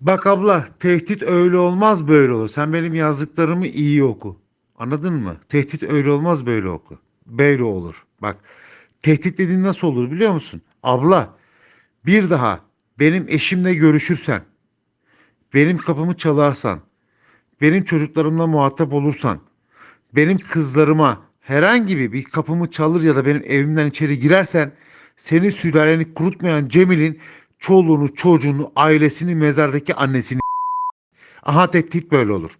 Bak abla tehdit öyle olmaz böyle olur. Sen benim yazdıklarımı iyi oku. Anladın mı? Tehdit öyle olmaz böyle oku. Böyle olur. Bak tehdit dediğin nasıl olur biliyor musun? Abla bir daha benim eşimle görüşürsen, benim kapımı çalarsan, benim çocuklarımla muhatap olursan, benim kızlarıma herhangi bir kapımı çalır ya da benim evimden içeri girersen senin sülaleni kurutmayan Cemil'in çoluğunu, çocuğunu, ailesini, mezardaki annesini Aha tehdit böyle olur.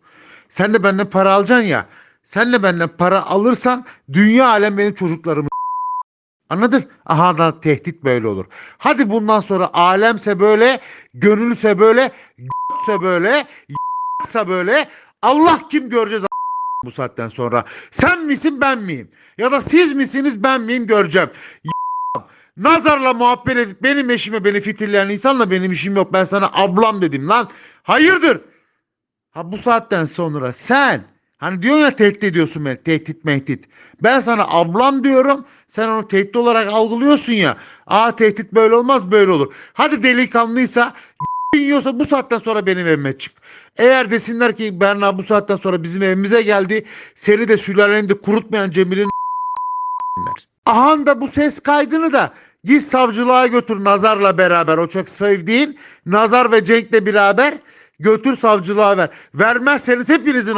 Sen de benden para alacaksın ya. Sen de benden para alırsan dünya alem benim çocuklarımı Anladın? Aha da tehdit böyle olur. Hadi bundan sonra alemse böyle, gönülse böyle, se böyle, ise böyle. Allah kim göreceğiz bu saatten sonra. Sen misin ben miyim? Ya da siz misiniz ben miyim göreceğim. Nazarla muhabbet edip benim eşime beni fitilleyen insanla benim işim yok. Ben sana ablam dedim lan. Hayırdır? Ha bu saatten sonra sen hani diyorsun ya tehdit ediyorsun beni. Tehdit mehdit. Ben sana ablam diyorum. Sen onu tehdit olarak algılıyorsun ya. Aa tehdit böyle olmaz böyle olur. Hadi delikanlıysa yiyorsa bu saatten sonra benim evime çık. Eğer desinler ki Berna bu saatten sonra bizim evimize geldi. Seni de sülaleni de kurutmayan Cemil'in Ahan da bu ses kaydını da git savcılığa götür Nazar'la beraber. O çok sevdiğin Nazar ve Cenk'le beraber götür savcılığa ver. Vermezseniz hepinizin